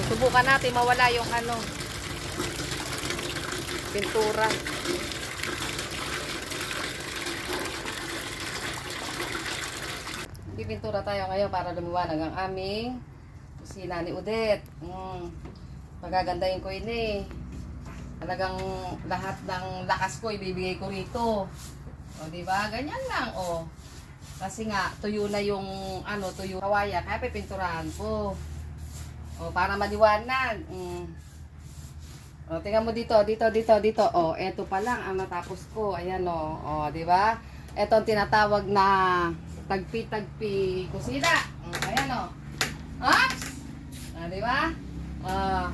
Susubukan natin mawala yung ano, pintura. Pipintura tayo ngayon para lumiwanag ang aming kusina ni Udet. Mm. Pagagandahin ko ini. Talagang lahat ng lakas ko ibibigay ko rito. O, di ba? Ganyan lang, o. Kasi nga, tuyo na yung, ano, tuyo kawaya. Kaya pipinturahan ko. O, para maliwanag. Mm. O, tingnan mo dito, dito, dito, dito. O, eto pa lang ang natapos ko. Ayan, o. O, di ba? Eto ang tinatawag na tagpi-tagpi kusina. Mm, ayan, o. Ops! Ah, di ba? Ah,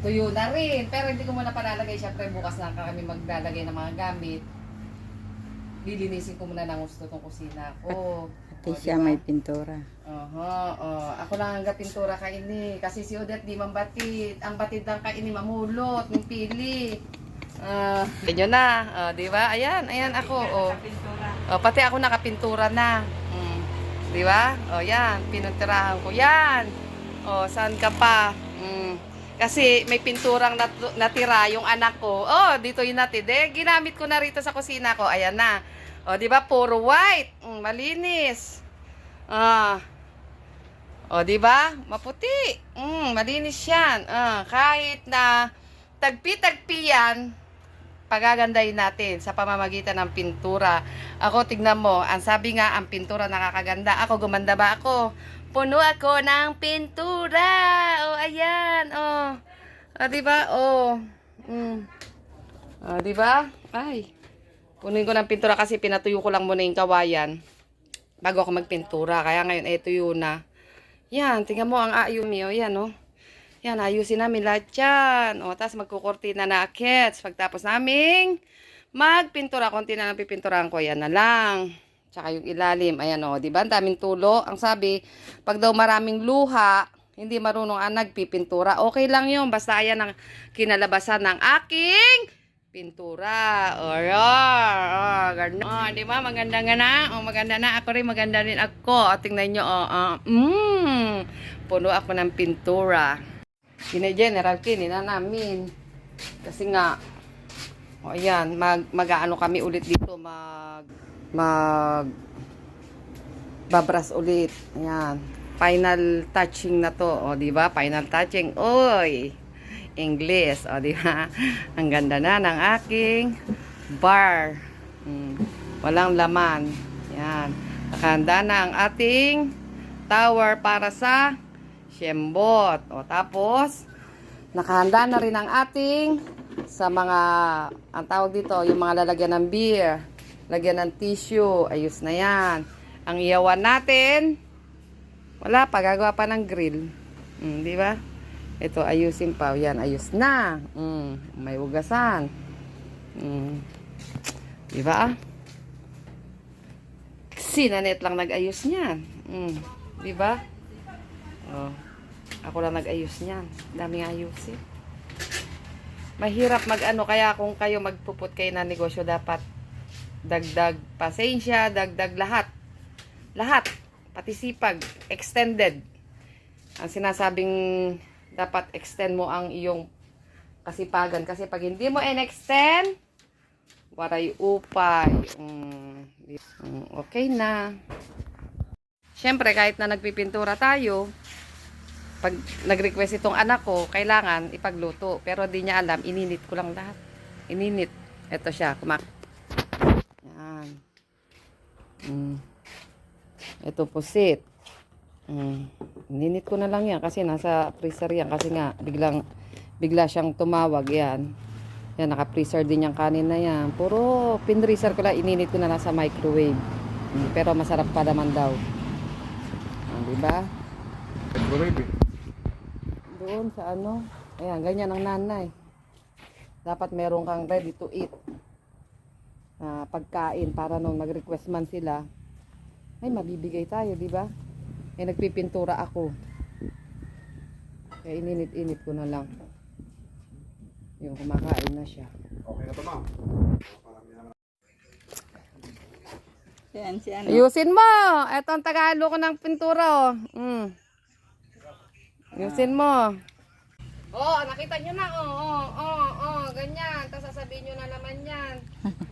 tuyo na rin. Pero hindi ko muna palalagay. Siyempre, bukas na kami maglalagay ng mga gamit. Lilinisin ko muna ng gusto tong kusina ko. Pati O, siya diba? may pintura. Oho, oh. Ako lang hanggang pintura ka ini. Kasi si Odette di man batid. Ang batid lang ka ini mamulot, ng pili. Ah, ganyan na. Oh, di ba? Ayan, ayan ako. Oh. Oh, pati ako nakapintura na. Mm. Di ba? Oh, yan. Pinuntirahan ko. Yan. Oh, saan ka pa? Mm. Kasi may pinturang nat- natira yung anak ko. Oh, dito yun natin. De, ginamit ko na rito sa kusina ko. Ayan na. Oh, di ba? Puro white. Mm, malinis. Ah. O, di ba? Maputi. Mm, malinis yan. Ah, kahit na tagpi-tagpi yan, pagagandahin natin sa pamamagitan ng pintura. Ako, tignan mo, ang sabi nga, ang pintura nakakaganda. Ako, gumanda ba ako? Puno ako ng pintura. O, ayan. O, ah, di ba? O. Mm. Ah, di ba? Ay. Punuin ko ng pintura kasi pinatuyo ko lang muna yung kawayan bago ako magpintura. Kaya ngayon, eto yun na. Yan, tingnan mo ang ayo niyo. Yan, oh. Yan, ayusin namin lahat yan. O, tapos magkukurtina na akits. Pagtapos naming magpintura, konti na lang pipinturahan ko. Yan na lang. Tsaka yung ilalim. Ayan, o. Diba? Ang daming tulo. Ang sabi, pag daw maraming luha, hindi marunong ang nagpipintura. Okay lang yun. Basta ayan ang kinalabasan ng aking pintura. Alright. Oh, ganun. Oh, di ba? Maganda nga na. Oh, maganda na. Ako rin maganda rin ako. Oh, tingnan nyo. Oh, oh. Mm. Puno ako ng pintura. Gine-general kinina namin. Kasi nga, oh, ayan, mag, mag-ano kami ulit dito. Mag, mag, babras ulit. Ayan. Final touching na to. O, di ba? Final touching. Oy! English. O, di ba? Ang ganda na ng aking bar. Mm. Walang laman. Yan. Nakahanda na ang ating tower para sa Shembot. O, tapos, nakahanda na rin ang ating sa mga, ang tawag dito, yung mga lalagyan ng beer, lagyan ng tissue, ayos na yan. Ang iyawan natin, wala pa, gagawa pa ng grill. Mm, di ba? Ito, ayusin pa. Yan, ayos na. Mm, may ugasan. Mm. Di ba? Si Nanet lang nag-ayos niyan. Mm, di ba? Oh. Ako lang nag-ayos niyan. Daming ayusin. Mahirap mag-ano, kaya kung kayo magpuput kayo na negosyo, dapat dagdag pasensya, dagdag lahat. Lahat. Pati sipag. Extended. Ang sinasabing dapat extend mo ang iyong kasipagan. Kasi pag hindi mo in-extend, waray upay. Mm, mm, okay na. Siyempre, kahit na nagpipintura tayo, pag nag-request itong anak ko, kailangan ipagluto. Pero di niya alam, ininit ko lang lahat. Ininit. Ito siya, kumak. Yan. Mm. Ito pusit. Mm. Ininit ko na lang yan kasi nasa freezer yan. Kasi nga, biglang, bigla siyang tumawag yan. Yan, naka-freezer din yung kanin na yan. Puro pinreezer ko lang, ininit ko na lang sa microwave. Mm, pero masarap pa naman daw. Ah, diba? Microwave eh. Doon sa ano. Ayan, ganyan ang nanay. Dapat meron kang ready to eat. na pagkain para nung mag-request man sila, ay mabibigay tayo, di ba? Eh, nagpipintura ako. Kaya ininit-init ko na lang. Yung kumakain na siya. Okay na to ma'am. Parami naman. Yan, si ano. Ayusin mo! Ito ang tagalo ko ng pintura, oh. Mm. Ayusin mo. Oh, nakita nyo na. Oh, oh, oh, oh, ganyan. Tapos sasabihin nyo na naman yan.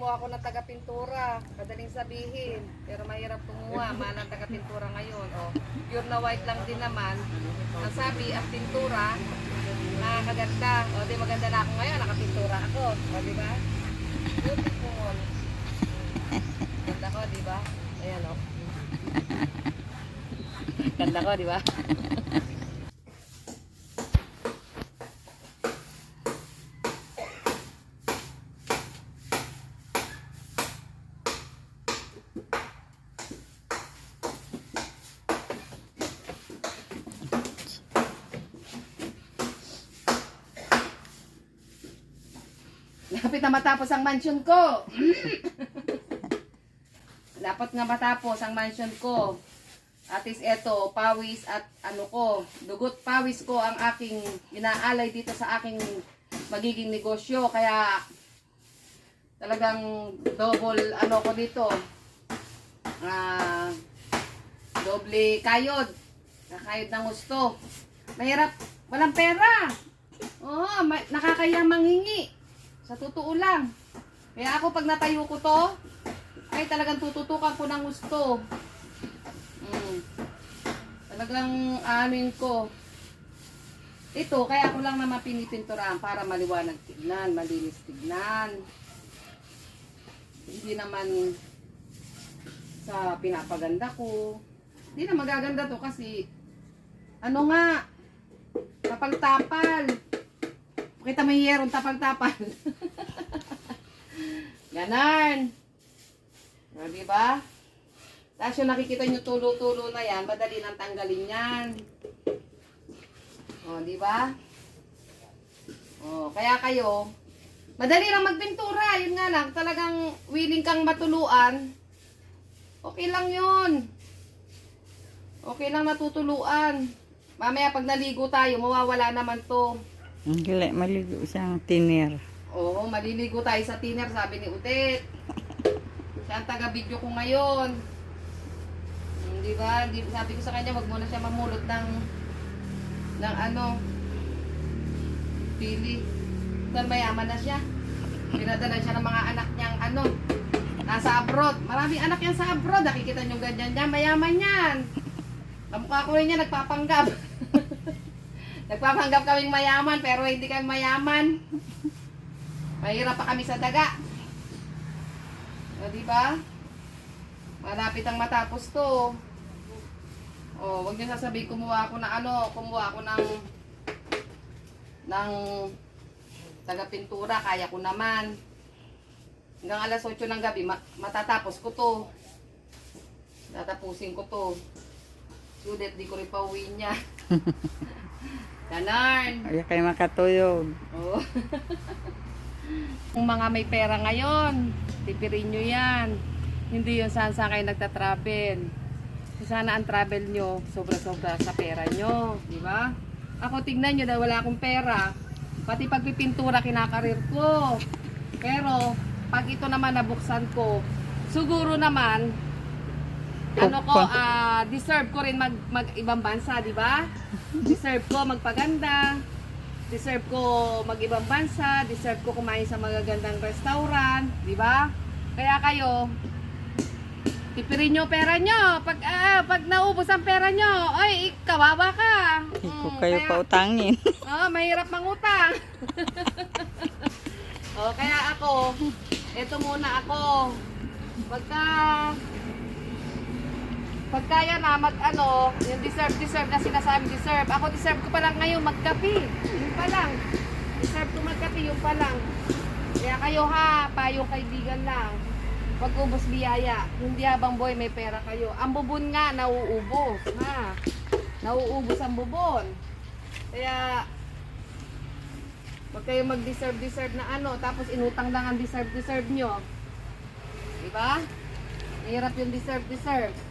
Kumuha ko ng taga-pintura. Kadaling sabihin. Pero mahirap kumuha. Mahal ang taga-pintura ngayon. Oh, pure na white lang din naman. Ang sabi, ang pintura, nakakaganda. O, di maganda na ako ngayon. Nakapintura ako. O, di ba? Beautiful. Ganda ko, di ba? Ayan, oh. Ganda ko, di ba? Matapos ang mansion ko. Dapat nga matapos ang mansion ko. At is eto, pawis at ano ko, dugot pawis ko ang aking inaalay dito sa aking magiging negosyo. Kaya talagang double ano ko dito. Ah, doble kayod. Kakayod ng gusto. Mahirap, walang pera. Oo, ma- nakakaya manghingi. Sa totoo lang. Kaya ako pag natayo ko to, ay talagang tututukan ko ng gusto. Mm. Talagang amin ko. Ito, kaya ko lang naman pinipinturahan para maliwanag tignan, malinis tignan. Hindi naman sa pinapaganda ko. Hindi na magaganda to kasi ano nga, tapal-tapal. Pakita mo yung yerong tapal-tapal. Ganon. O, di ba? Tapos yung nakikita nyo tulo-tulo na yan, madali nang tanggalin yan. O, di ba? O, kaya kayo, madali lang magpintura. Yun nga lang, talagang willing kang matuluan. Okay lang yun. Okay lang natutuluan. Mamaya pag naligo tayo, mawawala naman to. Ang gali, maligo siyang tiner. Oo, maliligo tayo sa tiner, sabi ni Udet. Siya ang taga-video ko ngayon. Hmm, Di ba? Sabi ko sa kanya, wag mo na siya mamulot ng ng ano pili. Dahil mayaman na siya. Pinadala siya ng mga anak niyang ano nasa abroad. Maraming anak yan sa abroad. Nakikita niyo ganyan niya. Mayaman yan. Kamukha ko rin niya nagpapanggap. Nagpapanggap kaming mayaman pero hindi kami mayaman. Mahirap pa kami sa daga. O, di ba? Malapit ang matapos to. O, wag niyo sasabihin kumuha ako ng ano, kumuha ako ng ng taga-pintura, kaya ko naman. Hanggang alas 8 ng gabi, ma- matatapos ko to. Tatapusin ko to. Sudet, di ko rin pauwi niya. Ganon. Ay, kayo makatuyog. Oo. Kung mga may pera ngayon, tipirin nyo yan. Hindi yun saan saan kayo nagta-travel. Sana ang travel nyo, sobra-sobra sa pera nyo. Di ba? Ako tignan nyo dahil wala akong pera. Pati pagpipintura kinakarir ko. Pero, pag ito naman nabuksan ko, siguro naman, ano ko, ah, deserve ko rin mag, mag ibang bansa, di ba? Deserve ko magpaganda. Deserve ko mag-ibang bansa, deserve ko kumain sa magagandang restaurant, di ba? Kaya kayo, tipirin nyo pera nyo. Pag, ah, pag naubos ang pera nyo, ay, kawawa ka. Hindi ko Mm, kayo kaya- pautangin. Oo, mahirap mangutang. o, kaya ako, eto muna ako. Pagka, pagka yan na, mag ano, yung deserve, deserve na sinasabi deserve. Ako deserve ko pa lang ngayon magkapi. Yun pa lang. Deserve ko magkapi, yun pa lang. Kaya kayo ha, payong kaibigan lang. Pag ubos biyaya, hindi habang boy may pera kayo. Ang bubon nga, nauubos. Ha? Nauubos ang bubon. Kaya, Huwag kayo mag-deserve-deserve na ano, tapos inutang lang ang deserve-deserve nyo. Diba? Mahirap yung deserve-deserve.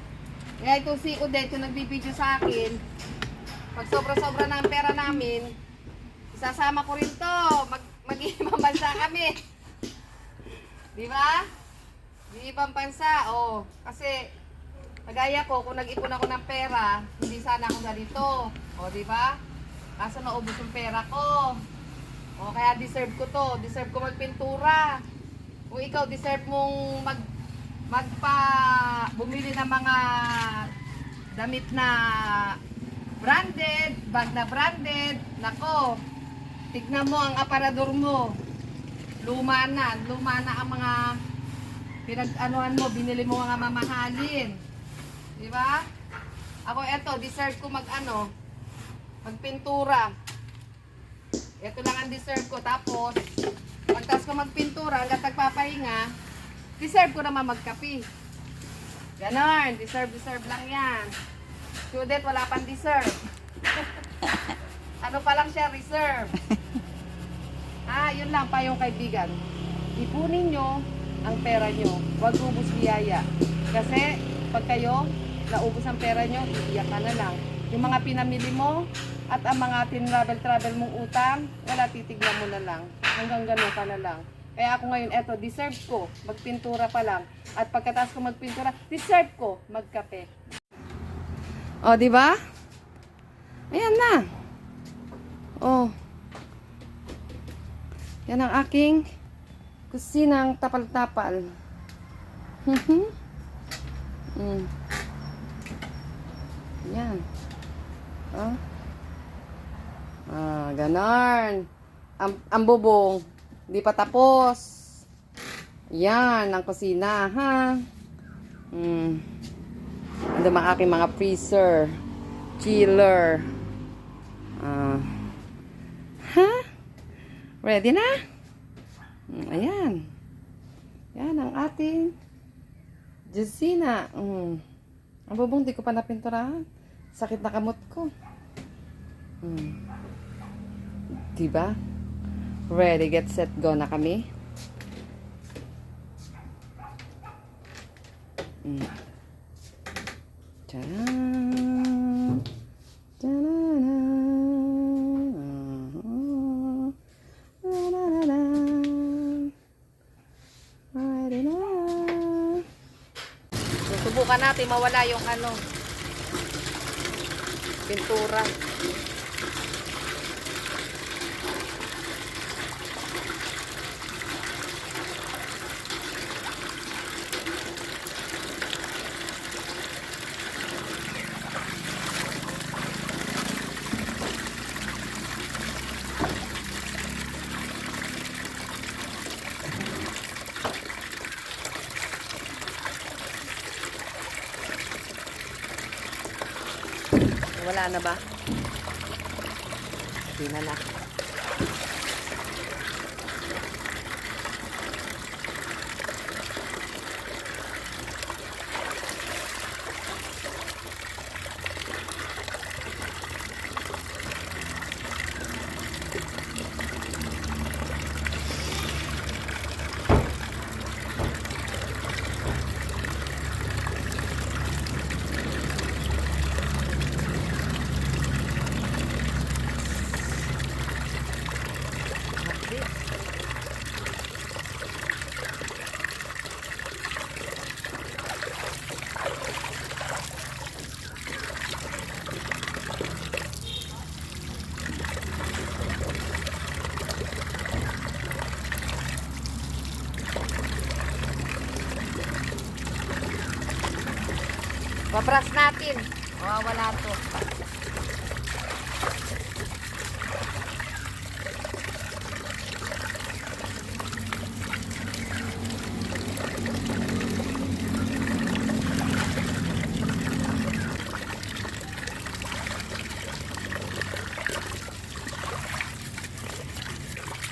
Kaya ito si Odette, yung nagbibideo sa akin, pag sobra-sobra na ang pera namin, isasama ko rin to. Mag, mag-ibang kami. Di ba? Di ibang bansa, oh. Kasi, Kagaya ko, kung nag-ipon ako ng pera, hindi sana ako ganito. O, di ba? Kaso naubos yung pera ko. O, kaya deserve ko to. Deserve ko magpintura. Kung ikaw deserve mong mag magpa bumili ng mga damit na branded, bag na branded, nako, tignan mo ang aparador mo. Luma na, luma na ang mga pinag-anuhan mo, binili mo mga mamahalin. Di ba? Ako eto, deserve ko mag-ano, magpintura. Ito lang ang deserve ko. Tapos, pagtas ko magpintura, hanggang nagpapahinga, deserve ko naman magkapi. Ganon, deserve, deserve lang yan. Student, wala pang deserve. ano pa lang siya, reserve. ah, yun lang pa yung kaibigan. Ipunin nyo ang pera nyo. Huwag ubus biyaya. Kasi, pag kayo, naubos ang pera nyo, iiyak ka na lang. Yung mga pinamili mo, at ang mga tinravel-travel mong utang, wala, titignan mo na lang. Hanggang ganun ka na lang. Kaya ako ngayon, eto, deserve ko, magpintura pa lang. At pagkatapos ko magpintura, deserve ko, magkape. O, di ba? Ayan na. Oh. Yan ang aking kusinang tapal-tapal. Mm. Yan. Oh. Ah, ganon. Ang, ang bubong, di pa tapos. Yan, ang kusina, ha? Hmm. Ando mga aking mga freezer, chiller. Ah. ha? Ready na? Mm, ayan. Yan ang ating Jusina. Mm. Ang bubong, di ko pa napinturahan. Sakit na kamot ko. Mm. Diba? Ready, get set, go na kami. Mm. Tcharam! La-la-la-la. Ready na. Susubukan natin mawala yung ano pintura. Wala na ba? Babras natin. Mawawala to.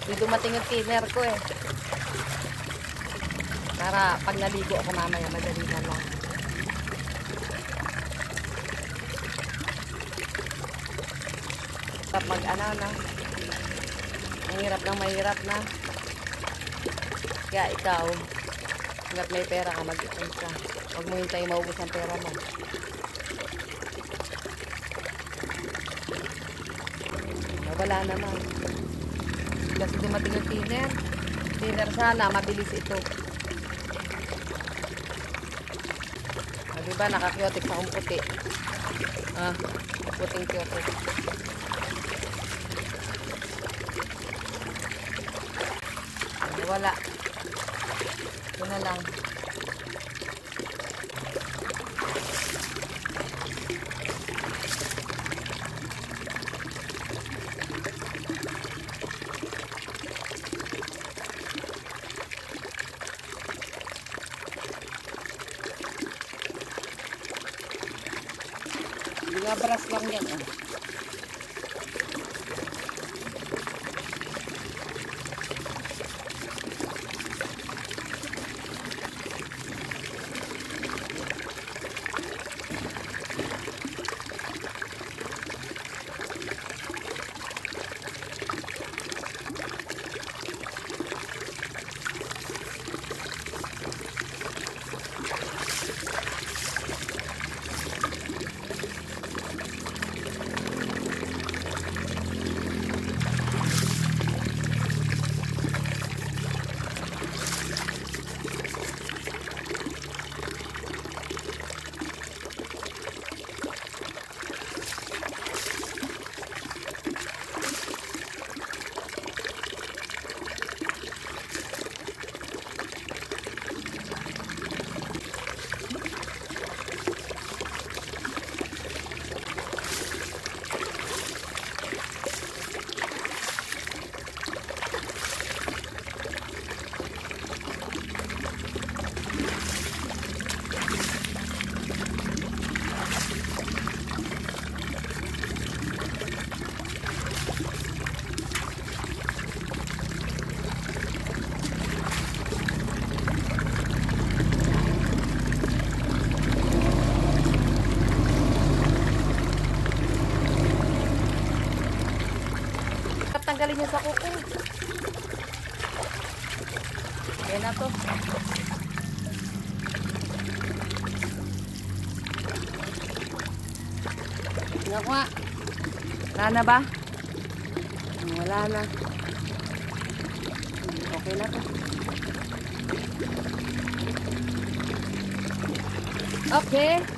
Hindi dumating yung thinner ko eh. Para pag naligo ako mamaya, madali na lang. Mag ano na. Ang hirap ng mahirap na. Kaya ikaw, hanggat may pera ka, mag-ipon ka. Huwag mo hintay maubos ang pera mo. Wala naman. Kasi dumating yung thinner. Thinner sana, mabilis ito. Di ba, nakakiotik sa akong puti. Ah, puting kiotik. Wala. Ito na lang. Binabras lang yan. Oh. Tanggalin niyo sa kuko. Yan na to. Tingnan ko nga. Wala na ba? Wala na. Okay na to. Okay.